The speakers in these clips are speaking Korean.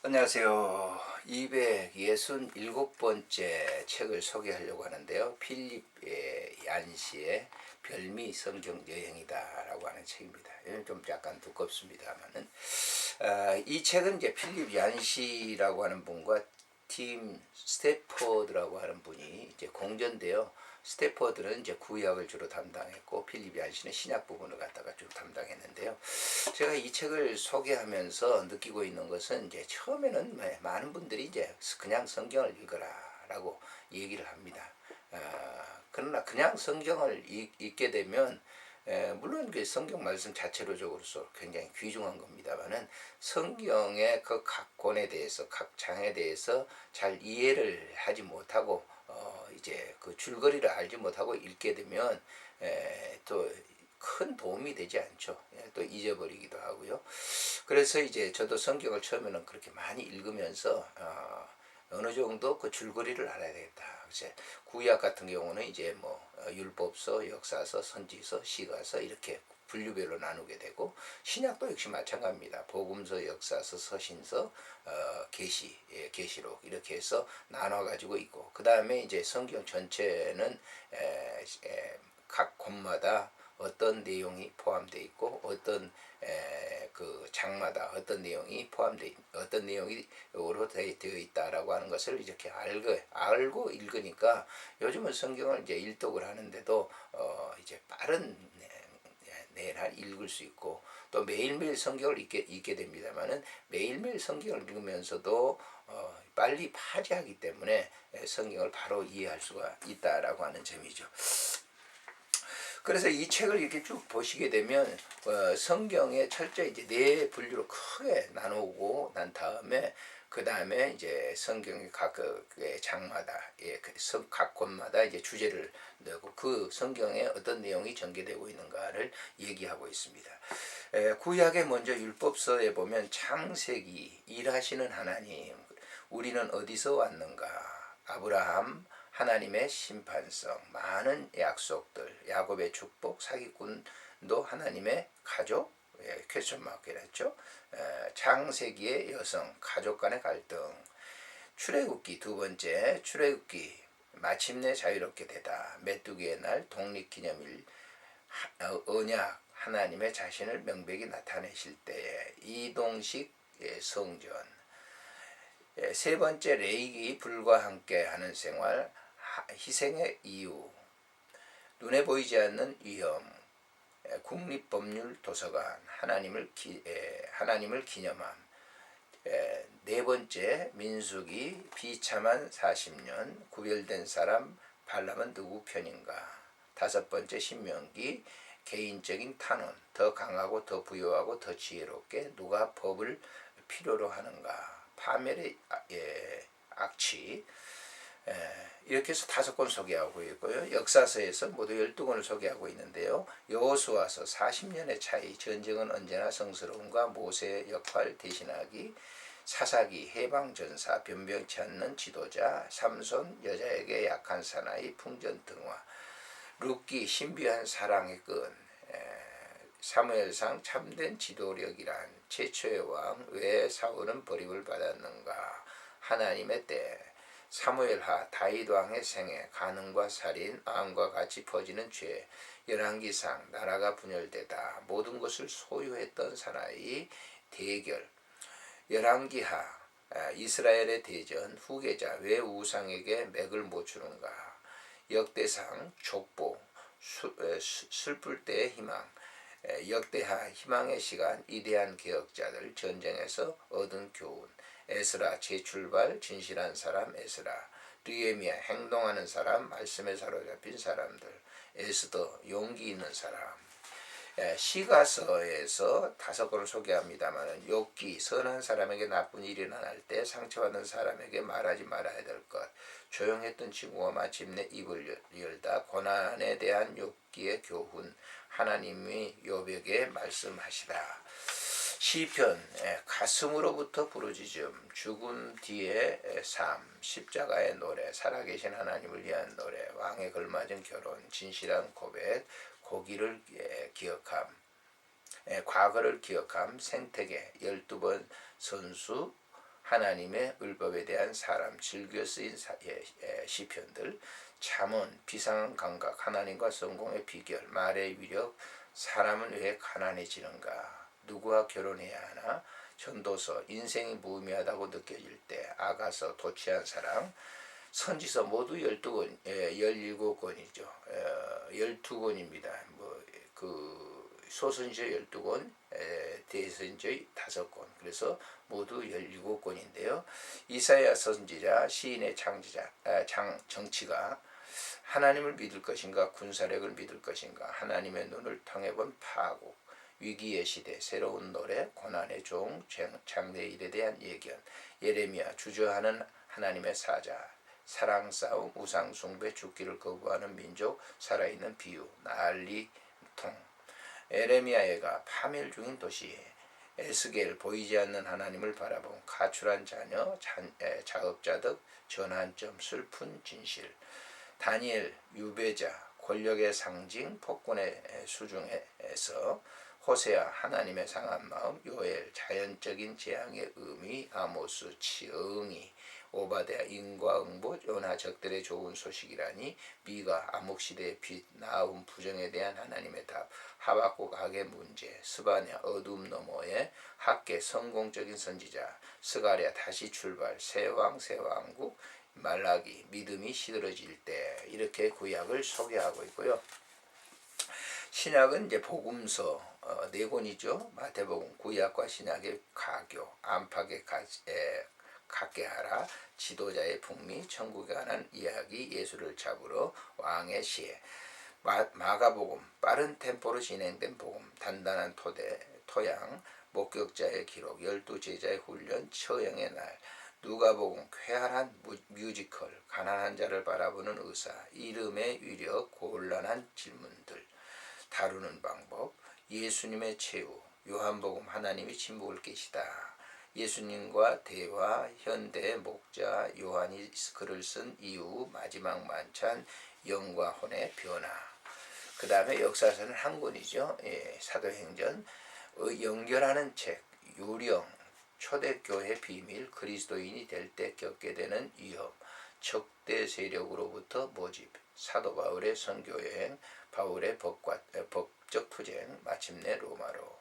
안녕하세요. 267번째 책을 소개하려고 하는데요. 필립 예, 얀시의 별미 성경 여행이다라고 하는 책입니다. 이건 좀 약간 두껍습니다만은 아, 이 책은 이제 필립 얀시라고 하는 분과 팀 스태퍼드라고 하는 분이 이제 공전데요. 스태퍼드는 이제 구약을 주로 담당했고 필립 얀시는 신약 부분을 갖다가 좀 담당했는데요. 제가 이 책을 소개하면서 느끼고 있는 것은 이제 처음에는 마- 많은 분들이 이제 그냥 성경을 읽어라라고 얘기를 합니다. 아, 그러나 그냥 성경을 읽, 읽게 되면 에, 물론 그 성경 말씀 자체로적으로서 굉장히 귀중한 겁니다만은 성경의 그 각 권에 대해서 각 장에 대해서 잘 이해를 하지 못하고 어 이제 그 줄거리를 알지 못하고 읽게 되면 에, 또큰 도움이 되지 않죠. 예, 또 잊어버리기도 하고요. 그래서 이제 저도 성경을 처음에는 그렇게 많이 읽으면서 어, 어느 정도 그 줄거리를 알아야 되겠다. 이제 구약 같은 경우는 이제 뭐 어, 율법서, 역사서, 선지서, 시가서 이렇게 분류별로 나누게 되고 신약도 역시 마찬가지입니다. 복음서, 역사서, 서신서, 어, 계시, 예, 계시록 이렇게 해서 나눠 가지고 있고 그 다음에 이제 성경 전체는 에, 에, 각 권마다 어떤 내용이 포함되어 있고 어떤 에, 그 장마다 어떤 내용이 포함되어 어떤 내용이 으로 되어 있다라고 하는 것을 이렇게 알고 알고 읽으니까 요즘은 성경을 이제 일독을 하는데도 어 이제 빠른 내날 읽을 수 있고 또 매일매일 성경을 읽게, 읽게 됩니다만은 매일매일 성경을 읽으면서도 어 빨리 파지하기 때문에 성경을 바로 이해할 수가 있다라고 하는 점이죠. 그래서 이 책을 이렇게 쭉 보시게 되면 어, 성경에 철저히 이제 네 분류로 크게 나누고 난 다음에 그 다음에 이제 성경의 각 그, 그 장마다 예, 그 성, 각 권마다 이제 주제를 내고 그 성경에 어떤 내용이 전개되고 있는가를 얘기하고 있습니다. 에, 구약의 먼저 율법서에 보면 창세기 일하시는 하나님 우리는 어디서 왔는가 아브라함 하나님의 심판성, 많은 약속들, 야곱의 축복, 사기꾼도 하나님의 가족, 예, 퀘스천 마크랬죠. 창세기의 여성, 가족 간의 갈등, 출애굽기 두 번째, 출애굽기. 마침내 자유롭게 되다. 메뚜기의 날, 독립기념일, 하- 어, 언약, 하나님의 자신을 명백히 나타내실 때에 이동식 예, 성전, 예, 세 번째 레이기 불과 함께 하는 생활. 하- 희생의 이유. 눈에 보이지 않는 위험. 예, 국립법률 도서관 하나님을 기, 예, 하나님을 기념함. 예, 네 번째 민수기 비참한 40년 구별된 사람 발람은 누구 편인가? 다섯 번째 신명기 개인적인 탄원 더 강하고 더 부유하고 더 지혜롭게 누가 법을 필요로 하는가? 파멸의 아- 예, 악취. 예, 이렇게 해서 다섯 권 소개하고 있고요. 역사서에서 모두 12권을 소개하고 있는데요. 여호수아서 40년의 차이, 전쟁은 언제나 성스러움과 모세의 역할 대신하기, 사사기, 해방전사, 변병치 않는 지도자, 삼손, 여자에게 약한 사나이, 풍전등화, 룻기, 신비한 사랑의 끈, 에, 사무엘상 참된 지도력이란 최초의 왕 왜 사울은 버림을 받았는가 하나님의 때 사무엘하 다윗 왕의 생애 가능과 살인 암과 같이 퍼지는 죄 열왕기상 나라가 분열되다. 모든 것을 소유했던 사나이 대결. 열왕기하 아, 이스라엘의 대전 후계자 왜 우상에게 맥을 못 주는가? 역대상 족보 슬플 때의 희망. 에, 역대하 희망의 시간 위대한 개혁자들 전쟁에서 얻은 교훈 에스라 재출발 진실한 사람 에스라. 느헤미야 행동하는 사람 말씀에 사로잡힌 사람들. 에스더 용기 있는 사람. 예, 시가서에서 다섯 권을 소개합니다만 욥기 선한 사람에게 나쁜 일이 일어날 때 상처받은 사람에게 말하지 말아야 될 것. 조용했던 친구가 마침내 입을 열- 열다 고난에 대한 욥기의 교훈. 하나님이 욥에게 말씀하시라 시편 예, 가슴으로부터 부르짖음 죽음 뒤의 예, 삶 십자가의 노래 살아계신 하나님을 위한 노래 왕에 걸맞은 결혼 진실한 고백 고기를 예, 기억함 예, 과거를 기억함 생태계 열두 번 선수 하나님의 율법에 대한 사람 즐겨 쓰인 시편들 잠언 비상한 감각 하나님과 성공의 비결 말의 위력 사람은 왜 가난해지는가 누구와 결혼해야 하나 전도서 인생이 무의미하다고 느껴질 때 아가서 도취한 사랑 선지서 모두 12권, 예, 17권이죠. 어, 12권입니다. 뭐, 그, 소선지서 12권, 에, 대선지서 5권. 그래서 모두 17권인데요. 이사야 선지자, 시인의 창지자, 아, 장, 정치가 하나님을 믿을 것인가, 군사력을 믿을 것인가, 하나님의 눈을 통해 본 파국, 위기의 시대, 새로운 노래, 고난의 종, 장래 일에 대한 예견, 예레미야, 주저하는 하나님의 사자, 사랑 싸움, 우상 숭배, 죽기를 거부하는 민족, 살아있는 비유, 난리통. 에레미야가 파멸 중인 도시, 에스겔 보이지 않는 하나님을 바라본 가출한 자녀, 자업자득, 전환점, 슬픈 진실, 다니엘 유배자, 권력의 상징, 폭군의 수중에서 호세아 하나님의 상한 마음, 요엘 자연적인 재앙의 의미, 아모스 치응이 오바데아 인과응보 요나 적들의 좋은 소식이라니 미가 암흑시대의 빛 나음 부정에 대한 하나님의 답 하박국 악의 문제 스바냐 어둠 너머에 학계 성공적인 선지자 스가랴 다시 출발 새왕 새왕국 말라기 믿음이 시들어질 때 이렇게 구약을 소개하고 있고요. 신약은 이제 복음서 어, 네 권이죠. 마태복음 구약과 신약의 가교 안팎의 가, 에, 갖게 하라. 지도자의 북미 천국에 관한 이야기 예수를 잡으러 왕의 시에 마, 마가복음 빠른 템포로 진행된 복음 단단한 토대 토양 목격자의 기록 열두 제자의 훈련 처형의 날. 누가복음 쾌활한 뮤지컬 가난한 자를 바라보는 의사 이름의 위력 곤란한 질문들. 다루는 방법 예수님의 최후 요한복음 하나님이 침묵을 깨시다 예수님과 대화, 현대 목자 요한이 글을 쓴 이후 마지막 만찬, 영과 혼의 변화. 그 다음에 역사서는 한 권이죠. 예, 사도행전 어, 연결하는 책, 유령, 초대교회 비밀, 그리스도인이 될 때 겪게 되는 위협, 적대 세력으로부터 모집, 사도 바울의 선교여행, 바울의 법과, 법 적 투쟁, 마침내 로마로.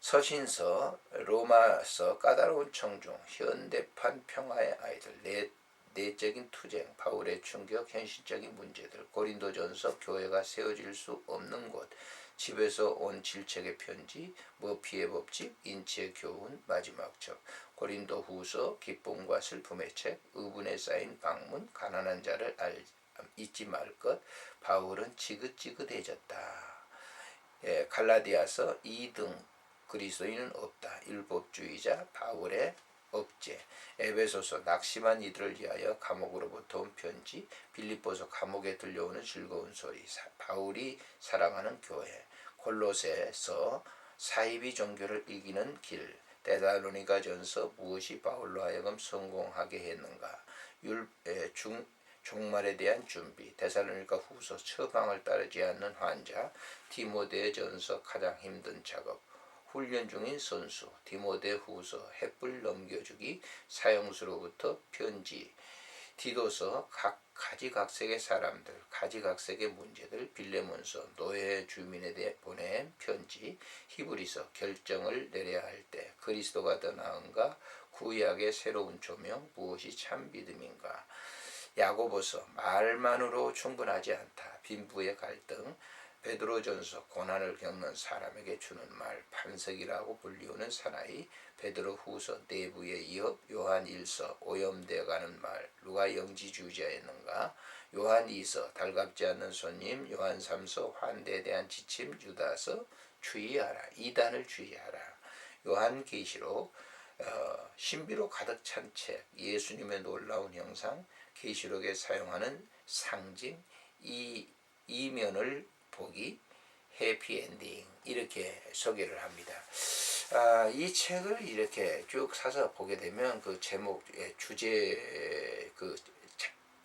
서신서, 로마서, 까다로운 청중, 현대판 평화의 아이들, 내, 내적인 투쟁, 바울의 충격, 현실적인 문제들, 고린도전서, 교회가 세워질 수 없는 곳, 집에서 온 질책의 편지, 머피의 법칙, 인치의 교훈, 마지막 적, 고린도 후서, 기쁨과 슬픔의 책, 의분에 쌓인 방문, 가난한 자를 알, 잊지 말 것, 바울은 지긋지긋해졌다. 예, 갈라디아서 2등 그리스도인은 없다. 율법주의자 바울의 억제 에베소서 낙심한 이들을 위하여 감옥으로부터 온 편지 빌립보서 감옥에 들려오는 즐거운 소리 바울이 사랑하는 교회 콜로세서 사이비 종교를 이기는 길 데달로니가 전서 무엇이 바울로 하여금 성공하게 했는가 율, 에, 중, 종말에 대한 준비. 데살로니가 후서 처방을 따르지 않는 환자 디모데 전서 가장 힘든 작업. 훈련 중인 선수, 디모데 후서, 햇불 넘겨주기, 사형수로부터 편지, 디도서, 각 가지각색의 사람들, 가지각색의 문제들, 빌레몬서, 노예 주민에 대해 보낸 편지, 히브리서, 결정을 내려야 할 때, 그리스도가 더 나은가, 구약의 새로운 조명, 무엇이 참 믿음인가, 야고보서, 말만으로 충분하지 않다, 빈부의 갈등, 베드로전서 고난을 겪는 사람에게 주는 말 반석이라고 불리우는 사나이 베드로 후서 내부의 이업 요한 일서 오염되어 가는 말 누가 영지주의자였는가? 요한 이서 달갑지 않는 손님 요한 삼서 환대에 대한 지침 유다서 주의하라 이단을 주의하라. 요한 계시록 어, 신비로 가득 찬 책 예수님의 놀라운 형상 계시록에 사용하는 상징 이 이면을 보기 해피엔딩 이렇게 소개를 합니다. 아, 이 책을 이렇게 쭉 사서 보게 되면 그 제목 주제 그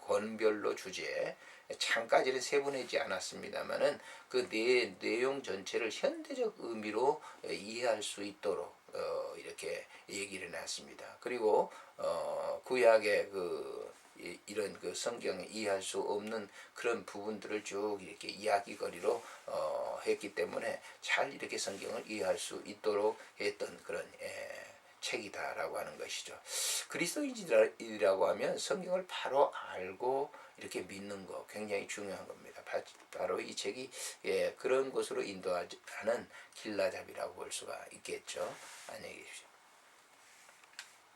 권별로 주제 창까지는 세분하지 않았습니다만은 그 내, 내용 전체를 현대적 의미로 이해할 수 있도록 어, 이렇게 얘기를 해놨습니다. 그리고 어, 구약의 그 이- 이런 그 성경에 이해할 수 없는 그런 부분들을 쭉 이렇게 이야기거리로 어, 했기 때문에 잘 이렇게 성경을 이해할 수 있도록 했던 그런 예, 책이다라고 하는 것이죠. 그리스도인이라고 하면 성경을 바로 알고 이렇게 믿는 거 굉장히 중요한 겁니다. 바- 바로 이 책이 예, 그런 곳으로 인도하는 길라잡이라고 볼 수가 있겠죠. 안녕히 계십시오.